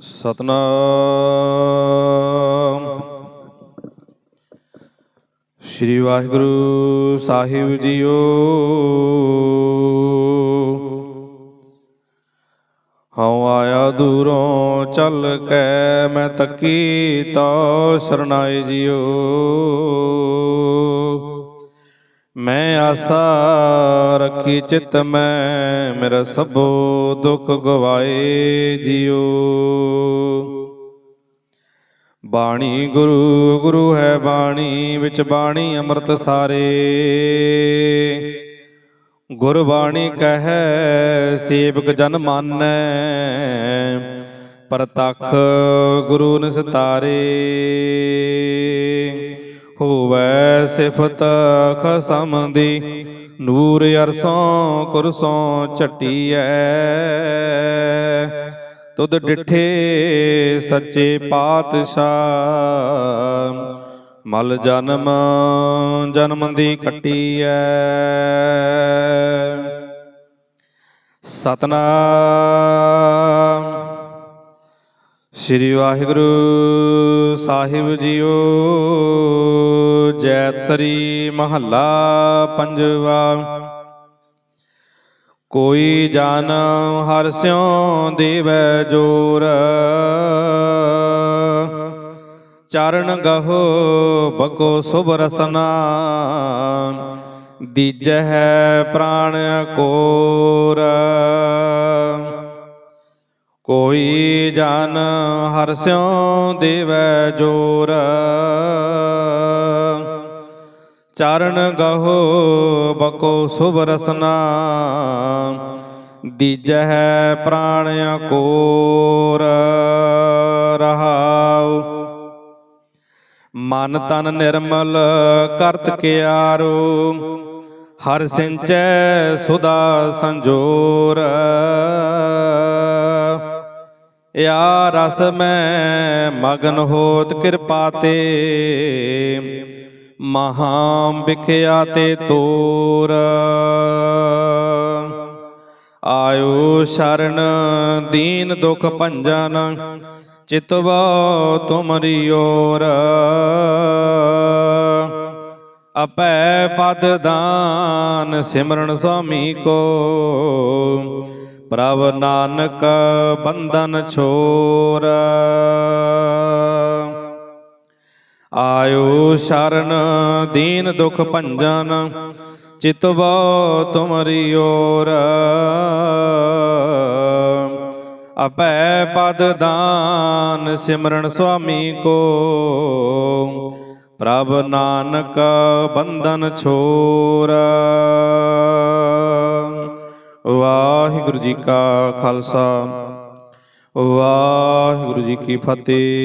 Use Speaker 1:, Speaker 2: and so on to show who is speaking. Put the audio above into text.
Speaker 1: ਸਤਨਾਮ। ਸ੍ਰੀ ਵਾਹਿਗੁਰੂ ਸਾਹਿਬ ਜੀਓ। ਹਉ ਆਇਆ ਦੂਰੋਂ ਚੱਲ ਕੇ ਮੈਂ ਤੱਕੀ ਤਾ ਸਰਨਾਏ ਜੀਓ। ਮੈਂ ਆਸਾ ਰੱਖੀ ਚਿਤ ਮੈਂ, ਮੇਰਾ ਸਭੋ ਦੁੱਖ ਗਵਾਏ ਜੀਓ। ਬਾਣੀ ਗੁਰੂ ਗੁਰੂ ਹੈ ਬਾਣੀ, ਵਿੱਚ ਬਾਣੀ ਅੰਮ੍ਰਿਤ ਸਾਰੇ। ਗੁਰਬਾਣੀ ਕਹੈ, ਸੇਵਕ ਜਨ ਮਾਨੈ, ਪ੍ਰਤੱਖ ਗੁਰੂ ਨਿਸਤਾਰੇ। ਹੋਵੈ ਸਿਫਤ ਖਸਮ ਦੀ, ਨੂਰ ਅਰਸੋਂ, ਕੁਰਸੋਂ ਝਟੀਐ। ਤੁਧ ਡਿਠੇ ਸੱਚੇ ਪਾਤਸ਼ਾਹ। ਮਲ ਜਨਮ ਜਨਮ ਦੀ ਕੱਟੀ ਐ ਸਤਨਾਮ। ਸ੍ਰੀ ਵਾਹਿਗੁਰੂ ਸਾਹਿਬ ਜੀਓ ਜੈਤ ਸਰੀ ਮਹੱਲਾ ਪੰਜਵਾ। ਕੋਈ ਜਨ ਹਰਿ ਸਿਉ ਦੇਵੈ ਜੋਰ। ਚਰਨ ਗਹੋ ਬਗੋ ਸੁਭ ਰਸਨਾ। ਦੀਜਹਿ ਪ੍ਰਾਣ ਕੋਰ ਕੋਈ ਜਨ ਹਰਿ ਸਿਉ ਦੇਵੈ ਜੋਰ। ਚਰਨ ਗਹੋ ਬਕੋ ਸੁਭ ਰਸਨਾ। ਦੀਜਹਿ ਪ੍ਰਾਣ ਕੋਰ ਰਹਾਉ। ਮਨ ਤਨ ਨਿਰਮਲ ਕਰਤ ਕਿਆਰੋ। ਹਰ ਸਿੰਚੈ ਸੁਦਾ ਸੰਜੋਰ। ਯਾ ਰਸ ਮੈਂ ਮਗਨ ਹੋਤ ਕਿਰਪਾ ਤੇ। ਮਹਾ ਵਿਖਿਆ ਤੇ ਤੋਰ। ਆਇਓ ਸ਼ਰਨ ਦੀਨ ਦੁਖ ਭੰਜਨ, ਚਿਤਵਾ ਤੁਮਰੀ ਓਰ ਅਪੈ ਪਦ ਦਾਨ ਸਿਮਰਨ ਸੁਆਮੀ ਕੋ, ਪ੍ਰਭ ਨਾਨਕ ਬੰਧਨ ਛੋਰ। ਆਇਓ ਸ਼ਰਨ, ਦੀਨ ਦੁਖ ਭੰਜਨ ਚਿਤਵਾ ਤੁਮਰੀ ਓਰ। ਅਪੈ ਪਦ ਦਾਨ ਸਿਮਰਨ ਸੁਆਮੀ ਕੋ। ਪ੍ਰਭ ਨਾਨਕ ਬੰਧਨ ਛੋਰ। ਵਾਹਿਗੁਰੂ ਜੀ ਕਾ ਖਾਲਸਾ, ਵਾਹਿਗੁਰੂ ਜੀ ਕੀ ਫਤਿਹ।